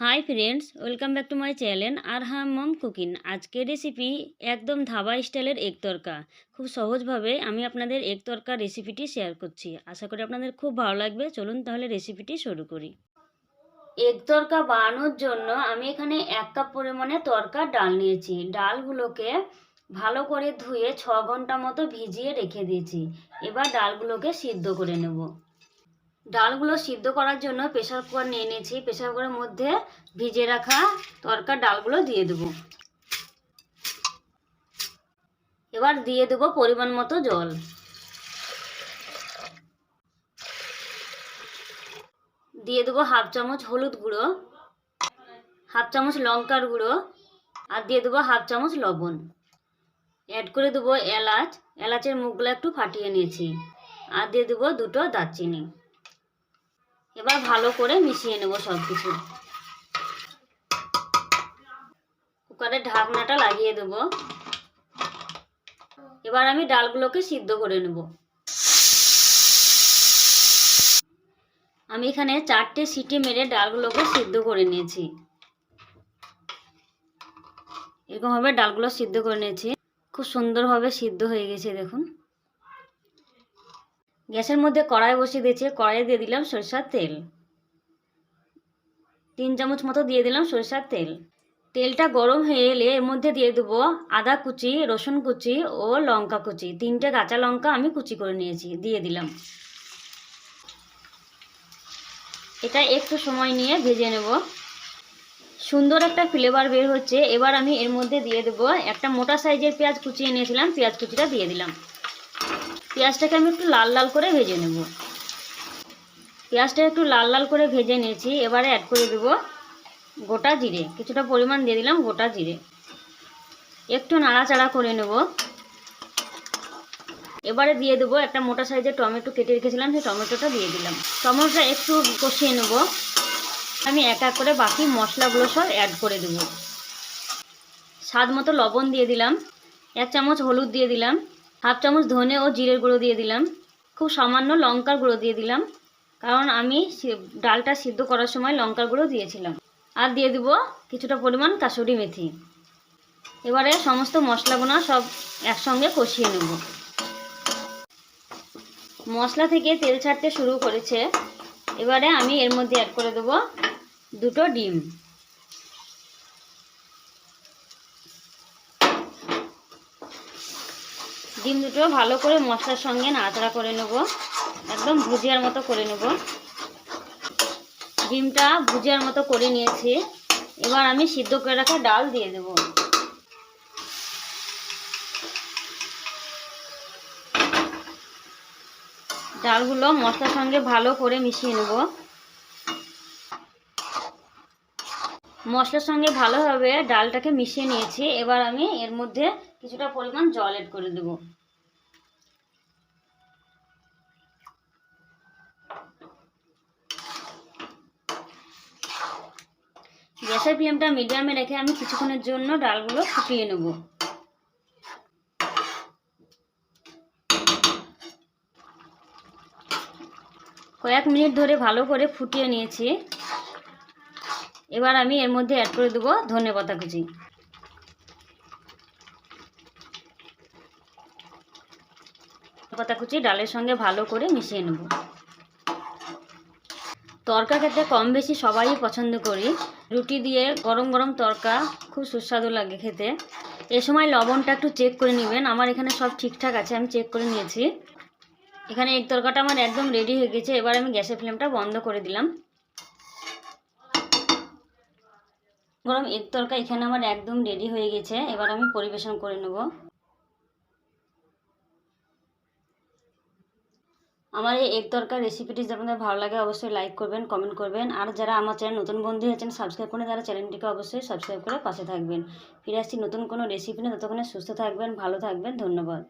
Hi friends welcome back to my channel আর হাম mom cooking আজকের recipe একদম ধাবা স্টাইলের এগ তরকা। খুব সহজভাবে আমি আপনাদের এগ তরকা রেসিপিটি শেয়ার করছি। আশা করি আপনাদের খুব ভালো লাগবে। চলুন তাহলে রেসিপিটি শুরু করি। এগ তরকা বানানোর জন্য আমি এখানে এক কাপ পরিমাণে তরকা ডাল নিয়েছি। ডালগুলোকে ভালো করে ধুয়ে ছ ঘণ্টা মতো ভিজিয়ে রেখে দিয়েছি। এবার ডালগুলোকে সিদ্ধ করে নেব। ডালগুলো সিদ্ধ করার জন্য প্রেশার কুকার নিয়ে নিয়েছি। প্রেশার কুকারের মধ্যে ভিজে রাখা তরকার ডালগুলো দিয়ে দেবো। এবার দিয়ে দেবো পরিমাণ মতো জল। দিয়ে দেবো হাফ চামচ হলুদ গুঁড়ো, হাফ চামচ লঙ্কার গুঁড়ো, আর দিয়ে দেবো হাফ চামচ লবণ। অ্যাড করে দেবো এলাচ। এলাচের মুখগুলো একটু ফাটিয়ে নিয়েছি। আর দিয়ে দেবো দুটো দারচিনি। এবার ভালো করে মিশিয়ে নেব সব কিছু কুকারের ঢাকনাটা লাগিয়ে দেব। এবার আমি ডালগুলোকে সিদ্ধ করে নেব। আমি এখানে চারটে সিটি মেরে ডালগুলোকে সিদ্ধ করে নিয়েছি। এরকমভাবে ডালগুলো সিদ্ধ করে নিয়েছি। খুব সুন্দরভাবে সিদ্ধ হয়ে গেছে, দেখুন। গ্যাসের মধ্যে কড়াই বসিয়ে দিয়েছি কড়াই দিয়ে দিলাম সরষার তেল। তিন চামচ মতো দিয়ে দিলাম সরষার তেল। তেলটা গরম হয়ে এলে এর মধ্যে দিয়ে দেবো আদা কুচি, রসুন কুচি ও লঙ্কা কুচি। তিনটে কাঁচা লঙ্কা আমি কুচি করে নিয়েছি, দিয়ে দিলাম। এটা একটু সময় নিয়ে ভেজে নেব। সুন্দর একটা ফ্লেভার বের হচ্ছে। এবার আমি এর মধ্যে দিয়ে দেবো একটা মোটা সাইজের পেঁয়াজ কুচিয়ে নিয়েছিলাম পেঁয়াজ কুচিটা দিয়ে দিলাম। পেঁয়াজটাকে আমি একটু লাল লাল করে ভেজে নেব। পেঁয়াজটা একটু লাল লাল করে ভেজে নিয়েছি, এবারে অ্যাড করে দেব গোটা জিরে। কিছুটা পরিমাণ দিয়ে দিলাম গোটা জিরে। একটু নাড়াচাড়া করে নেব। এবারে দিয়ে দেবো একটা মোটা সাইজের টমেটো কেটে রেখেছিলাম, সেই টমেটোটা দিয়ে দিলাম। টমেটোটা একটু কষিয়ে নেব। আমি এক এক করে বাকি মশলাগুলো সব অ্যাড করে দেব। স্বাদ মতো লবণ দিয়ে দিলাম। এক চামচ হলুদ দিয়ে দিলাম। হাফ চামচ ধনে ও জিরের গুঁড়ো দিয়ে দিলাম। খুব সামান্য লঙ্কার গুঁড়ো দিয়ে দিলাম। কারণ আমি ডালটা সিদ্ধ করার সময় লঙ্কার গুঁড়ো দিয়েছিলাম। আর দিয়ে দিব কিছুটা পরিমাণ কাসুরি মেথি। এবারে সমস্ত মশলাগুলো সব একসঙ্গে কষিয়ে নেব। মশলা থেকে তেল ছাড়তে শুরু করেছে। এবারে আমি এর মধ্যে অ্যাড করে দেব দুটো ডিম। ডিম দুটো ভালো করে মশলার সঙ্গে নাড়াচাড়া করে নেব। একদম ভুজিয়ার মতো করে নেব। ডিমটা ভুজিয়ার মতো করে নিয়েছি। এবার আমি সিদ্ধ করে রাখা ডাল দিয়ে দেব। ডালগুলো মশলার সঙ্গে ভালো করে মিশিয়ে নেব। মশলার সঙ্গে ভালোভাবে ডালটাকে মিশিয়ে নিয়েছি। এবার আমি এর মধ্যে কিছুটা পরিমাণ জল এড করে দেব। গ্যাসের ফ্লেমটা মিডিয়ামে রেখে আমি কিছুক্ষণের জন্য ডালগুলো ফুটিয়ে নেব। কয়েক মিনিট ধরে ভালো করে ফুটিয়ে নিয়েছি। এবার আমি এর মধ্যে অ্যাড করে দেবো ধনে পাতা কুচি। পাতা কুচি ডালের সঙ্গে ভালো করে মিশিয়ে নেব। তরকা খেতে কম বেশি সবাই পছন্দ করি। রুটি দিয়ে গরম গরম তরকা খুব সুস্বাদু লাগে খেতে। এ সময় লবণটা একটু চেক করে নেবেন। আমার এখানে সব ঠিকঠাক আছে, আমি চেক করে নিয়েছি। এখানে এক তরকাটা আমার একদম রেডি হয়ে গেছে। এবার আমি গ্যাসের ফ্লেমটা বন্ধ করে দিলাম। গরম এক তরকা এখানে আমার একদম রেডি হয়ে গেছে। এবার আমি পরিবেশন করে নেব। আমার এই এক তরকার রেসিপিটি যদি আপনাদের ভালো লাগে অবশ্যই লাইক করবেন কমেন্ট করবেন। আর যারা আমার চ্যানেল নতুন বন্ধু হয়েছেন সাবস্ক্রাইব করে তারা চ্যানেলটিকে অবশ্যই সাবস্ক্রাইব করে পাশে থাকবেন। ফিরে আসছি নতুন কোনো রেসিপি নিয়ে, ততক্ষণে সুস্থ থাকবেন, ভালো থাকবেন, ধন্যবাদ।